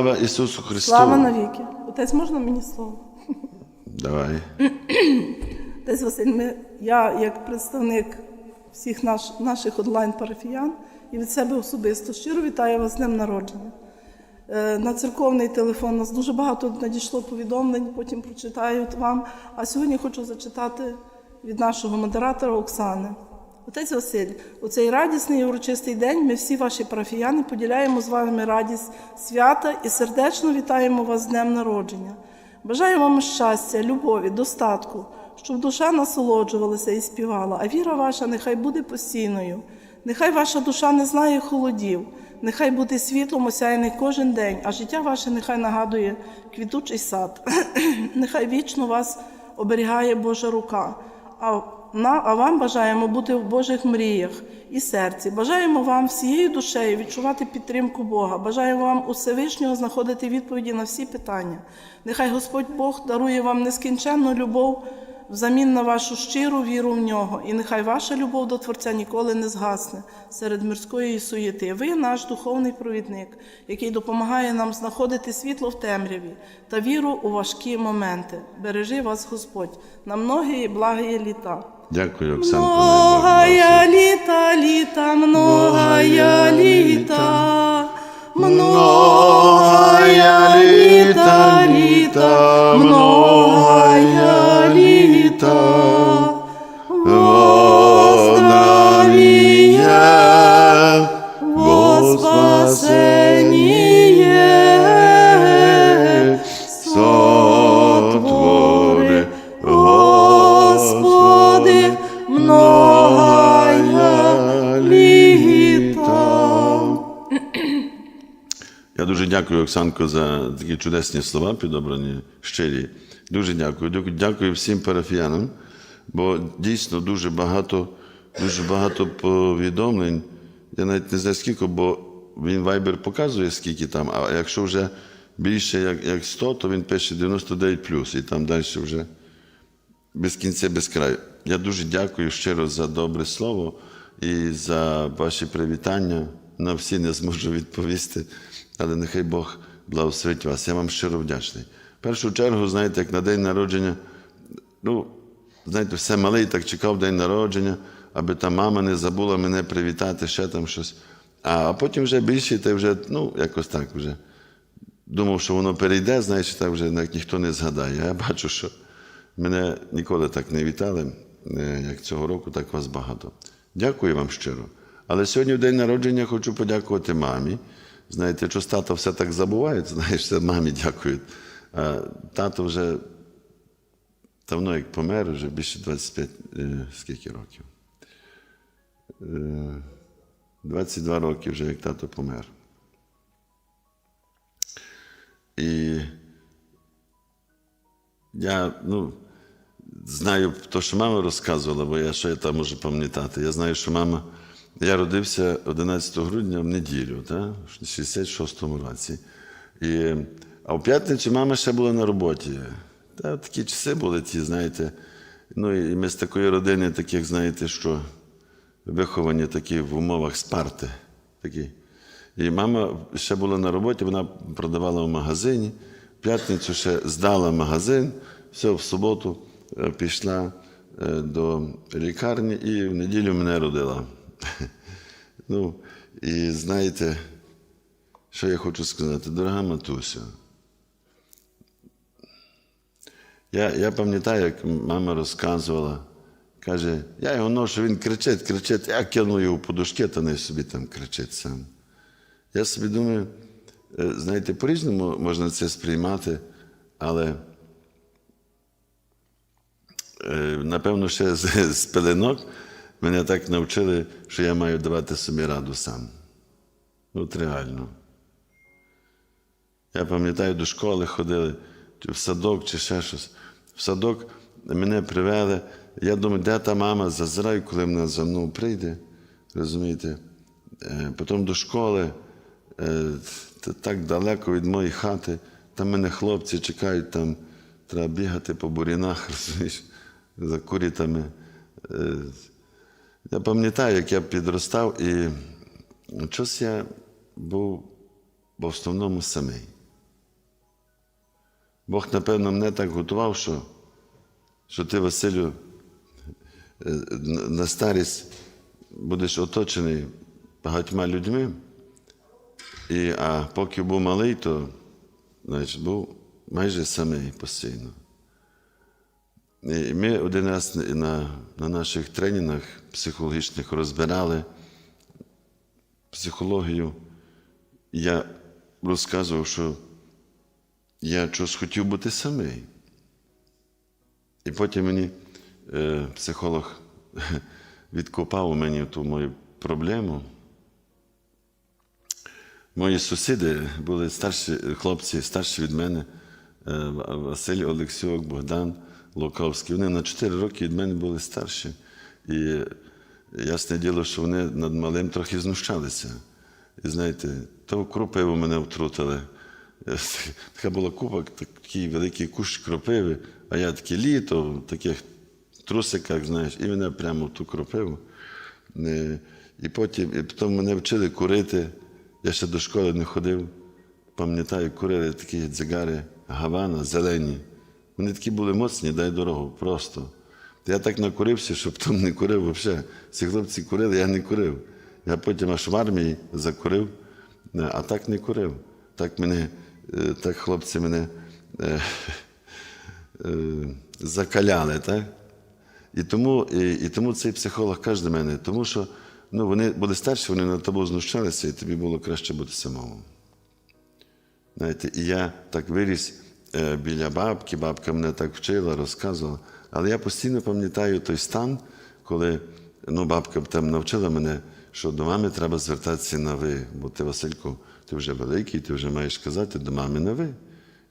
Слава Ісусу Христу! Слава навіки. Отець, можна мені слово? Давай. Отець Василь, ми, я як представник всіх наш, наших онлайн-парафіян і від себе особисто щиро вітаю вас з днем народження. Е, На церковний телефон нас дуже багато надійшло повідомлень, потім прочитаю вам. А сьогодні хочу зачитати від нашого модератора Оксани. Отець Василь, у цей радісний і урочистий день ми всі ваші парафіяни поділяємо з вами радість свята і сердечно вітаємо вас з днем народження. Бажаю вам щастя, любові, достатку, щоб душа насолоджувалася і співала, а віра ваша нехай буде постійною. Нехай ваша душа не знає холодів, нехай буде світлом осяяний кожен день, а життя ваше нехай нагадує квітучий сад. нехай вічно вас оберігає Божа рука. А, на, а вам бажаємо бути в Божих мріях і серці. Бажаємо вам всією душею відчувати підтримку Бога. Бажаємо вам у Всевишнього знаходити відповіді на всі питання. Нехай Господь Бог дарує вам нескінченну любов взамін на вашу щиру віру в нього, і нехай ваша любов до Творця ніколи не згасне серед мирської суєти. Ви наш духовний провідник, який допомагає нам знаходити світло в темряві та віру у важкі моменти. Бережи вас, Господь, на многі благі літа. Дякую, Оксанко. Многая літа, літа, многая літа, дякую, Оксанко, за такі чудесні слова, підобрані щирі. Дуже дякую. Дякую всім парафіянам, бо дійсно дуже багато, дуже багато повідомлень. Я навіть не знаю скільки, бо він Viber показує, скільки там, а якщо вже більше як, як 100, то він пише 99 і там далі вже без кінця, без краю. Я дуже дякую щиро за добре слово і за ваші привітання. На всі не зможу відповісти, але нехай Бог благословить вас. Я вам щиро вдячний. В першу чергу, знаєте, як на день народження, ну, знаєте, все малий так чекав день народження, аби та мама не забула мене привітати, ще там щось. А, потім вже більше, та вже, ну, якось так вже. Думав, що воно перейде, знаєш, так вже як ніхто не згадає. Я бачу, що мене ніколи так не вітали, е, як цього року, так вас багато. Дякую вам щиро. Але сьогодні, в день народження, хочу подякувати мамі. Знаєте, що з тата все так забувають, знаєш, це мамі дякують. Тато вже давно як помер, вже більше 25 е, скільки років? Е, 22 роки вже як тато помер. І я ну, знаю те, що мама розказувала, бо я що я там можу пам'ятати. Я знаю, що мама. Я родився 11 грудня в неділю, та, в 66-му році. І, а в п'ятницю мама ще була на роботі. Та, такі часи були ті, знаєте. Ну, і ми з такої родини, таких, знаєте, що виховані такі в умовах спарти. Такі. І мама ще була на роботі, вона продавала в магазині. В п'ятницю ще здала магазин, все, в суботу е, пішла е, до лікарні і в неділю мене родила. Ну, і знаєте, що я хочу сказати, дорога матуся. Я, я пам'ятаю, як мама розказувала, каже, я його ношу, він кричить, кричить, я кину його подушки, та не собі там кричить сам. Я собі думаю, е, знаєте, по-різному можна це сприймати, але е, напевно, ще з, з пеленок мене так навчили, що я маю давати собі раду сам. От реально. Я пам'ятаю, до школи ходили, в садок, чи ще щось. В садок мене привели. Я думаю, де та мама зазираю, коли вона за мною прийде. Розумієте? Е, Потім до школи, е, так далеко від моєї хати, там мене хлопці чекають, там треба бігати по бурінах, розумієш, за курітами. Я пам'ятаю, як я підростав, і щось я був в основному самий. Бог, напевно, мене так готував, що, що ти, Василю, е, на старість будеш оточений багатьма людьми. І, а поки був малий, то значить, був майже самий постійно. І ми один раз на, на наших тренінгах психологічних розбирали психологію. Я розказував, що я щось хотів бути самий. І потім мені е, психолог відкопав у мені ту мою проблему. Мої сусіди були старші хлопці, старші від мене, е, Василь Олексюк, Богдан Луковський. Вони на 4 роки від мене були старші. І ясне діло, що вони над малим трохи знущалися. І знаєте, то кропиву мене втрутили. Така була купа, такий великий кущ кропиви, а я таке літо, в таких трусиках, знаєш, і мене прямо в ту кропиву. Е, І потім, і потім мене вчили курити. Я ще до школи не ходив. Пам'ятаю, курили такі дзигари, гавана, зелені. Вони такі були моцні, дай дорогу, просто. Я так накурився, що потім не курив взагалі. Ці хлопці курили, я не курив. Я потім аж в армії закурив, е, а так не курив. Так мене, так хлопці мене е, е, закаляли, так? І тому, і, і тому цей психолог каже до мене, тому що ну, вони були старші, вони над тобою знущалися, і тобі було краще бути самому. Знаєте, і я так виріс біля бабки, бабка мене так вчила, розказувала. Але я постійно пам'ятаю той стан, коли ну, бабка там навчила мене, що до мами треба звертатися на ви, бо ти, Василько, ти вже великий, ти вже маєш казати до мами на ви.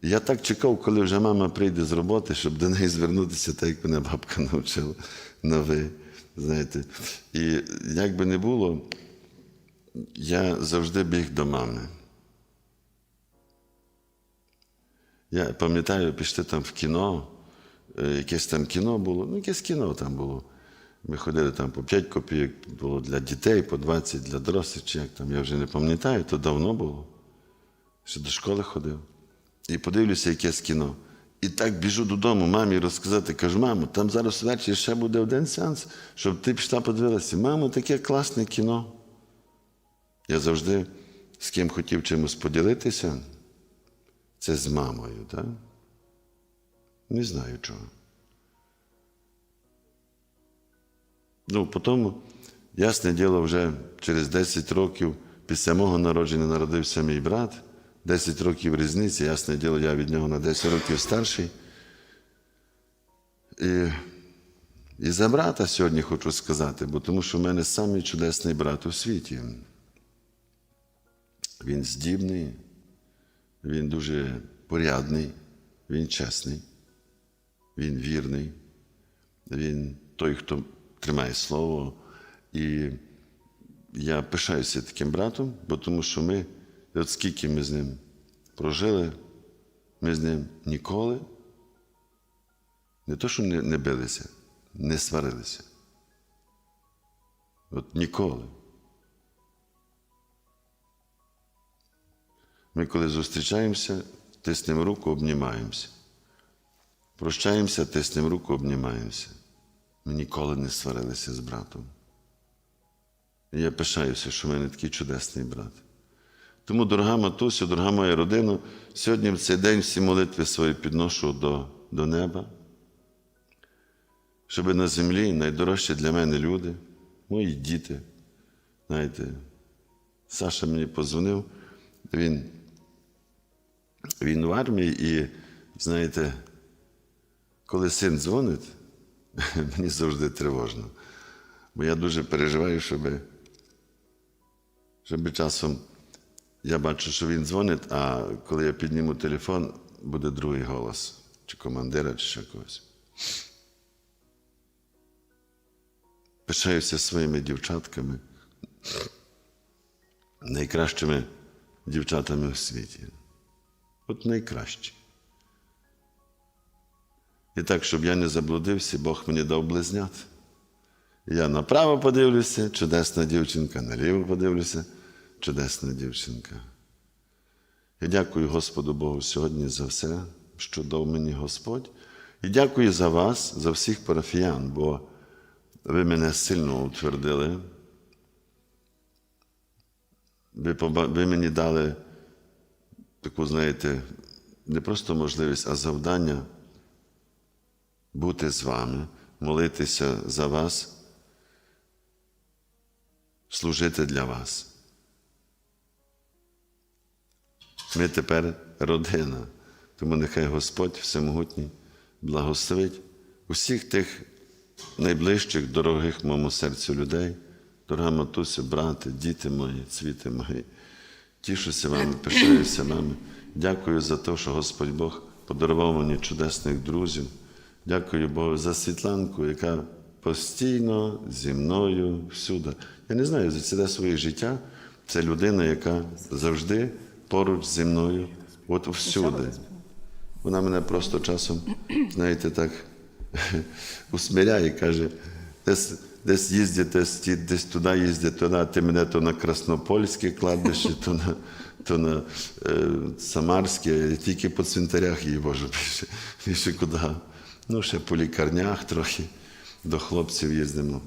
Я так чекав, коли вже мама прийде з роботи, щоб до неї звернутися, так як мене бабка навчила на ви. Знаєте. І як би не було, я завжди біг до мами. Я пам'ятаю, пішли там в кіно, е, якесь там кіно було, ну, якесь кіно там було. Ми ходили там по 5 копійок, було для дітей, по 20 для дорослих, чи як там, я вже не пам'ятаю, то давно було. Ще до школи ходив. І подивлюся, якесь кіно. І так біжу додому, мамі розказати, кажу, мамо, там зараз ввечері ще буде один сеанс, щоб ти пішла подивилася. Мамо, таке класне кіно. Я завжди з ким хотів чимось поділитися. Це з мамою, так? Не знаю чого. Ну, потім, ясне діло, вже через 10 років після мого народження народився мій брат. 10 років різниці, ясне діло, я від нього на 10 років старший. І, і за брата сьогодні хочу сказати, бо тому що в мене самий чудесний брат у світі. Він здібний, він дуже порядний, він чесний, він вірний, він той, хто тримає слово. І я пишаюся таким братом, бо тому що ми, от скільки ми з ним прожили, ми з ним ніколи не то, що не, не билися, не сварилися. От ніколи. Ми, коли зустрічаємося, тиснемо руку, обнімаємося. Прощаємося, тиснемо руку, обнімаємося. Ми ніколи не сварилися з братом. І я пишаюся, що в мене такий чудесний брат. Тому, дорога матусю, дорога моя родина, сьогодні в цей день всі молитви свої підношу до, до неба, щоб на землі найдорожчі для мене люди, мої діти. Знаєте, Саша мені позвонив, він, він в армії, і, знаєте, коли син дзвонить, мені завжди тривожно. Бо я дуже переживаю, щоб, щоб часом я бачу, що він дзвонить, а коли я підніму телефон, буде другий голос, чи командира, чи ще когось. Пишаюся своїми дівчатками, найкращими дівчатами у світі. От найкращі. І так, щоб я не заблудився, Бог мені дав близнят. Я направо подивлюся, чудесна дівчинка, наліво подивлюся, чудесна дівчинка. Я дякую Господу Богу сьогодні за все, що дав мені Господь. І дякую за вас, за всіх парафіян, бо ви мене сильно утвердили. Ви мені дали таку, знаєте, не просто можливість, а завдання бути з вами, молитися за вас, служити для вас. Ми тепер родина, тому нехай Господь Всемогутній благословить усіх тих найближчих, дорогих моєму серцю людей, дорога матуся, брати, діти мої, цвіти мої. Тішуся вами, пишаюся вами. Дякую за те, що Господь Бог подарував мені чудесних друзів. Дякую Богу за Світланку, яка постійно зі мною всюди. Я не знаю, за ціле своє життя це людина, яка завжди поруч зі мною, от всюди. Вона мене просто часом, знаєте, так усмиряє, каже, десь, десь їздять, десь, десь туди їздять, а ти мене то на Краснопольське кладбище, то на, то на е, Самарське, тільки по цвинтарях її Боже більше, більше куди. Ну, ще по лікарнях трохи до хлопців їздимо.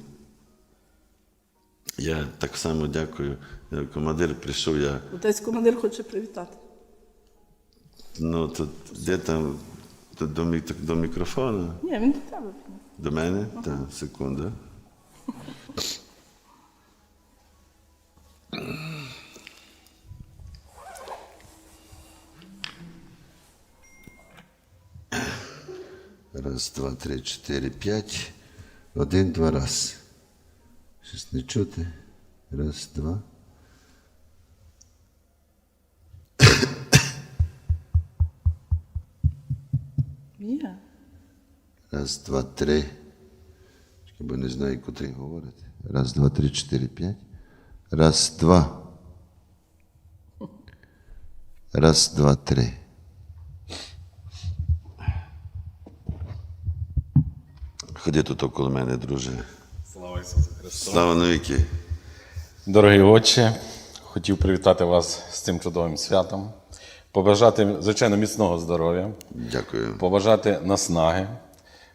Я так само дякую. Е, Командир прийшов, я Отець командир хоче привітати. Ну, то де там то до, до мікрофона? Ні, він до тебе. До мене? Так, секунда. Раз, два, три, чотири, п'ять. Один, два, раз. Щось не чути. Раз, два. Раз, два, три. Чекай, Бо не знаю, котрий говорити. Раз, два, три, чотири, п'ять. Раз, два. Раз, два, три. Ходи тут около мене, друже. Слава Ісусу Христу! Слава навіки. Дорогі отче, хотів привітати вас з цим чудовим святом, побажати, звичайно, міцного здоров'я, Дякую. побажати наснаги,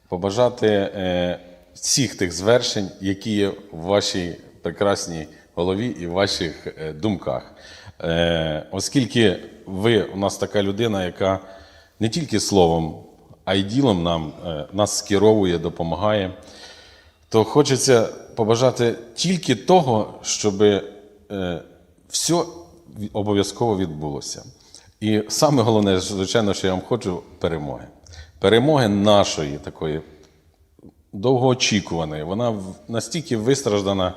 побажати е, всіх тих звершень, які є в вашій прекрасній голові і в ваших е, думках. Е, оскільки ви у нас така людина, яка не тільки словом, а й ділом нам нас скеровує, допомагає то хочеться побажати тільки того, щоб все обов'язково відбулося. І саме головне, звичайно, що я вам хочу перемоги. Перемоги нашої такої довгоочікуваної. Вона настільки вистраждана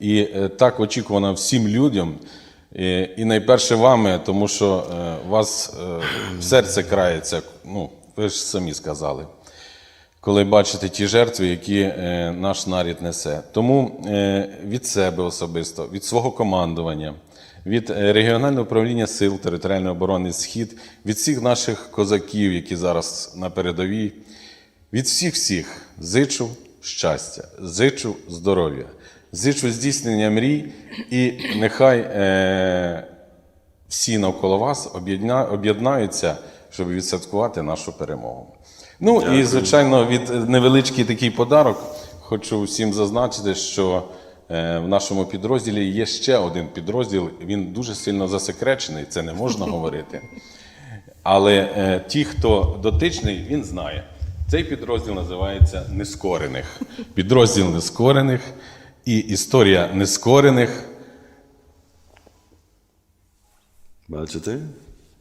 і е, так очікувана всім людям. І, найперше вами, тому що е, вас е, серце крається, ну, ви ж самі сказали коли бачите ті жертви, які наш нарід несе. Тому від себе особисто, від свого командування, від е, регіонального управління сил територіальної оборони Схід, від всіх наших козаків, які зараз на передовій, від всіх всіх зичу щастя, зичу здоров'я, зичу здійснення мрій, і нехай е, всі навколо вас об'єдна- об'єднаються, щоб відсвяткувати нашу перемогу. Ну і звичайно, від невеличкий такий подарок хочу всім зазначити, що в нашому підрозділі є ще один підрозділ. Він дуже сильно засекречений, це не можна говорити. Але е, ті, хто дотичний, він знає. Цей підрозділ називається Нескорених. Підрозділ нескорених і історія нескорених Бачите?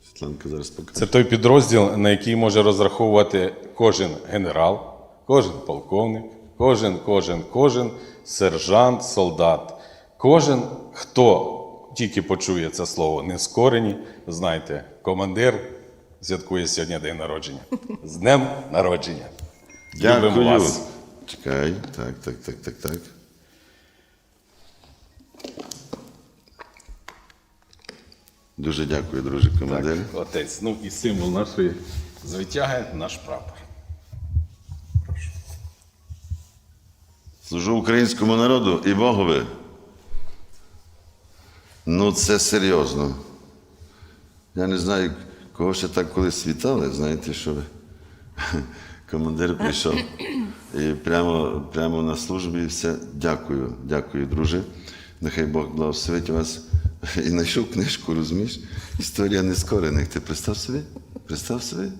Світланка зараз покаже. Це той підрозділ, на який може розраховувати кожен генерал, кожен полковник, кожен, кожен, кожен сержант, солдат. Кожен, хто тільки почує це слово нескорені, знайте, командир святкує сьогодні день народження. З днем народження. Любимо вас. Чекай. Так, так, так, так, так. Дуже дякую, друже командир. Отець. Ну і символ нашої звитяги наш прапор. Служу українському народу і Богові. Ну, це серйозно. Я не знаю, Кого ще так колись вітали, знаєте, що командир прийшов і прямо, прямо на службі все. Дякую, дякую, друже. Нехай Бог благословить вас. І знайшов книжку, розумієш? Історія нескорених. Ти представ собі? Представ собі?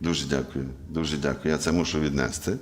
Дуже дякую, дуже дякую. Я це мушу віднести.